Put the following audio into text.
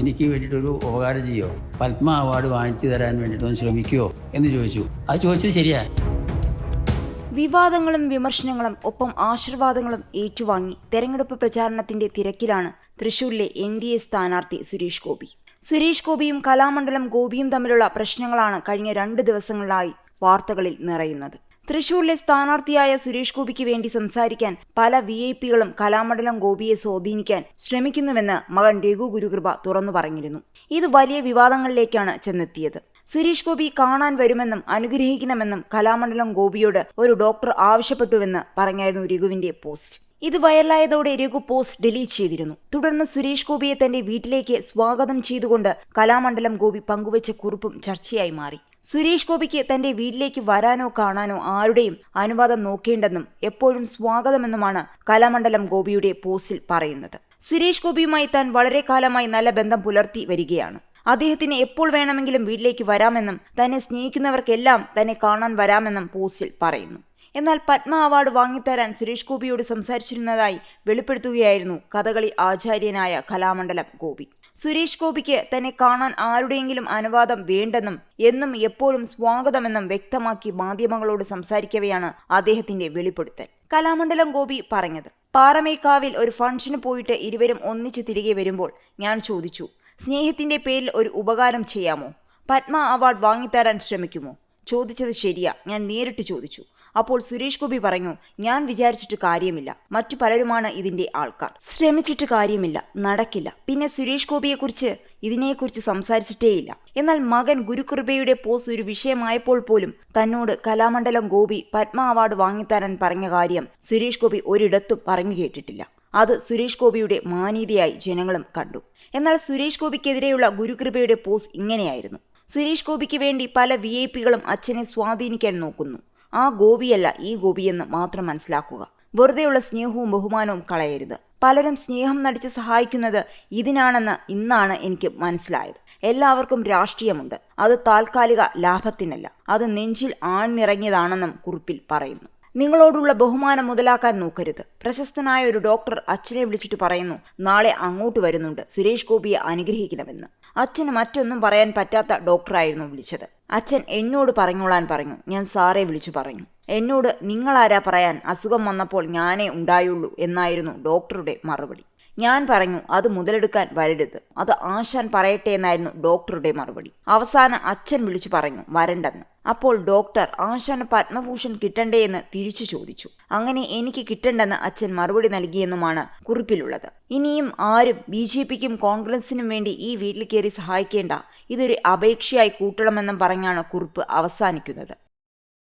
എനിക്ക് വേണ്ടിയിട്ടൊരു ഉപകാരം ചെയ്യോ? പത്മ അവാർഡ് വാങ്ങിച്ചു തരാൻ വേണ്ടിയിട്ടൊന്ന് ശ്രമിക്കുമോ എന്ന് ചോദിച്ചു. അത് ചോദിച്ചത് ശരിയാ. വിവാദങ്ങളും വിമർശനങ്ങളും ഒപ്പം ആശീർവാദങ്ങളും ഏറ്റുവാങ്ങി തെരഞ്ഞെടുപ്പ് പ്രചാരണത്തിന്റെ തിരക്കിലാണ് തൃശൂരിലെ എൻ ഡി എ സ്ഥാനാർത്ഥി സുരേഷ് ഗോപി. സുരേഷ് ഗോപിയും കലാമണ്ഡലം ഗോപിയും തമ്മിലുള്ള പ്രശ്നങ്ങളാണ് കഴിഞ്ഞ രണ്ട് ദിവസങ്ങളിലായി വാർത്തകളിൽ നിറയുന്നത്. തൃശൂരിലെ സ്ഥാനാർത്ഥിയായ സുരേഷ് ഗോപിക്ക് വേണ്ടി സംസാരിക്കാൻ പല വി ഐ പികളും കലാമണ്ഡലം ഗോപിയെ സ്വാധീനിക്കാൻ ശ്രമിക്കുന്നുവെന്ന് മകൻ രഘു ഗുരുകൃപ തുറന്നു പറഞ്ഞിരുന്നു. ഇത് വലിയ വിവാദങ്ങളിലേക്കാണ് ചെന്നെത്തിയത്. സുരേഷ് ഗോപി കാണാൻ വരുമെന്നും അനുഗ്രഹിക്കണമെന്നും കലാമണ്ഡലം ഗോപിയോട് ഒരു ഡോക്ടർ ആവശ്യപ്പെട്ടുവെന്ന് പറഞ്ഞായിരുന്നു രഘുവിന്റെ പോസ്റ്റ്. ഇത് വൈറലായതോടെ രഘു പോസ്റ്റ് ഡിലീറ്റ് ചെയ്തിരുന്നു. തുടർന്ന് സുരേഷ് ഗോപിയെ തന്റെ വീട്ടിലേക്ക് സ്വാഗതം ചെയ്തുകൊണ്ട് കലാമണ്ഡലം ഗോപി പങ്കുവച്ച കുറിപ്പും ചർച്ചയായി മാറി. സുരേഷ് ഗോപിക്ക് തന്റെ വീട്ടിലേക്ക് വരാനോ കാണാനോ ആരുടെയും അനുവാദം നോക്കേണ്ടെന്നും എപ്പോഴും സ്വാഗതമെന്നുമാണ് കലാമണ്ഡലം ഗോപിയുടെ പോസ്റ്റിൽ പറയുന്നത്. സുരേഷ് ഗോപിയുമായി താൻ വളരെ കാലമായി നല്ല ബന്ധം പുലർത്തി വരികയാണ്. അദ്ദേഹത്തിന് എപ്പോൾ വേണമെങ്കിലും വീട്ടിലേക്ക് വരാമെന്നും തന്നെ സ്നേഹിക്കുന്നവർക്കെല്ലാം തന്നെ കാണാൻ വരാമെന്നും പോസ്റ്റിൽ പറയുന്നു. എന്നാൽ പത്മ അവാർഡ് വാങ്ങിത്തരാൻ സുരേഷ് ഗോപിയോട് സംസാരിച്ചിരുന്നതായി വെളിപ്പെടുത്തുകയായിരുന്നു കഥകളി ആചാര്യനായ കലാമണ്ഡലം ഗോപി. സുരേഷ് ഗോപിക്ക് തന്നെ കാണാൻ ആരുടെയെങ്കിലും അനുവാദം വേണ്ടെന്നും എന്നും എപ്പോഴും സ്വാഗതമെന്നും വ്യക്തമാക്കി മാധ്യമങ്ങളോട് സംസാരിക്കവെയാണ് അദ്ദേഹത്തിന്റെ വെളിപ്പെടുത്തൽ. കലാമണ്ഡലം ഗോപി പറഞ്ഞത് പാറമേക്കാവിൽ ഒരു ഫംഗ്ഷന് പോയിട്ട് ഇരുവരും ഒന്നിച്ച് തിരികെ വരുമ്പോൾ ഞാൻ ചോദിച്ചു സ്നേഹത്തിന്റെ പേരിൽ ഒരു ഉപകാരം ചെയ്യാമോ? പത്മ അവാർഡ് വാങ്ങിത്തരാൻ ശ്രമിക്കുമോ? ചോദിച്ചത് ശരിയാ ഞാൻ നേരിട്ട് ചോദിച്ചു അപ്പോൾ സുരേഷ് ഗോപി പറഞ്ഞു ഞാൻ വിചാരിച്ചിട്ട് കാര്യമില്ല. മറ്റു പലരുമാണ് ഇതിന്റെ ആൾക്കാർ. ശ്രമിച്ചിട്ട് കാര്യമില്ല. നടക്കില്ല. പിന്നെ സുരേഷ് ഗോപിയെക്കുറിച്ച് ഇതിനെക്കുറിച്ച് സംസാരിച്ചിട്ടേയില്ല. എന്നാൽ മകൻ ഗുരുകൃപയുടെ പോസ് ഒരു വിഷയമായപ്പോൾ പോലും തന്നോട് കലാമണ്ഡലം ഗോപി പത്മ അവാർഡ് വാങ്ങിത്തരാൻ പറഞ്ഞ കാര്യം സുരേഷ് ഗോപി ഒരിടത്തും പറഞ്ഞു കേട്ടിട്ടില്ല. അത് സുരേഷ് ഗോപിയുടെ മാനീതയായി ജനങ്ങളും കണ്ടു. എന്നാൽ സുരേഷ് ഗോപിക്കെതിരെയുള്ള ഗുരുകൃപയുടെ പോസ് ഇങ്ങനെയായിരുന്നു. സുരേഷ് ഗോപിക്ക് വേണ്ടി പല വി ഐ പികളും അച്ഛനെ സ്വാധീനിക്കാൻ നോക്കുന്നു. ആ ഗോപിയല്ല ഈ ഗോപിയെന്ന് മാത്രം മനസ്സിലാക്കുക. വെറുതെയുള്ള സ്നേഹവും ബഹുമാനവും കളയരുത്. പലരും സ്നേഹം നടിച്ച് സഹായിക്കുന്നത് ഇതിനാണെന്ന് ഇന്നാണ് എനിക്ക് മനസ്സിലായത്. എല്ലാവർക്കും രാഷ്ട്രീയമുണ്ട്. അത് താൽക്കാലിക ലാഭത്തിനല്ല. അത് നെഞ്ചിൽ ആഴ്ന്നിറങ്ങിയതാണെന്നും കുറിപ്പിൽ പറയുന്നു. നിങ്ങളോടുള്ള ബഹുമാനം മുതലാക്കാൻ നോക്കരുത്. പ്രശസ്തനായ ഒരു ഡോക്ടർ അച്ഛനെ വിളിച്ചിട്ട് പറയുന്നു നാളെ അങ്ങോട്ട് വരുന്നുണ്ട്. സുരേഷ് ഗോപിയെ അനുഗ്രഹിക്കണമെന്ന്. അച്ഛന് മറ്റൊന്നും പറയാൻ പറ്റാത്ത ഡോക്ടറായിരുന്നു വിളിച്ചത്. അച്ഛൻ എന്നോട് പറഞ്ഞോളാൻ പറഞ്ഞു. ഞാൻ സാറെ വിളിച്ചു പറഞ്ഞു. എന്നോട് നിങ്ങളാരാ പറയാൻ അസുഖം വന്നപ്പോൾ ഞാനേ ഉണ്ടായുള്ളൂ എന്നായിരുന്നു ഡോക്ടറുടെ മറുപടി. ഞാൻ പറഞ്ഞു അത് മുതലെടുക്കാൻ വരരുത്. അത് ആശാൻ പറയട്ടെ എന്നായിരുന്നു ഡോക്ടറുടെ മറുപടി. അവസാനം അച്ഛൻ വിളിച്ചു പറഞ്ഞു വരണ്ടെന്ന്. അപ്പോൾ ഡോക്ടർ ആശാന് പത്മഭൂഷൺ കിട്ടണ്ടേ എന്ന് തിരിച്ചു ചോദിച്ചു. അങ്ങനെ എനിക്ക് കിട്ടണ്ടെന്ന് അച്ഛൻ മറുപടി നൽകിയെന്നുമാണ് കുറിപ്പിലുള്ളത്. ഇനിയും ആരും ബി ജെ പിക്കും കോൺഗ്രസിനും വേണ്ടി ഈ വീട്ടിൽ കയറി സഹായിക്കേണ്ട. ഇതൊരു അപേക്ഷയായി കൂട്ടണമെന്നും പറഞ്ഞാണ് കുറിപ്പ് അവസാനിക്കുന്നത്.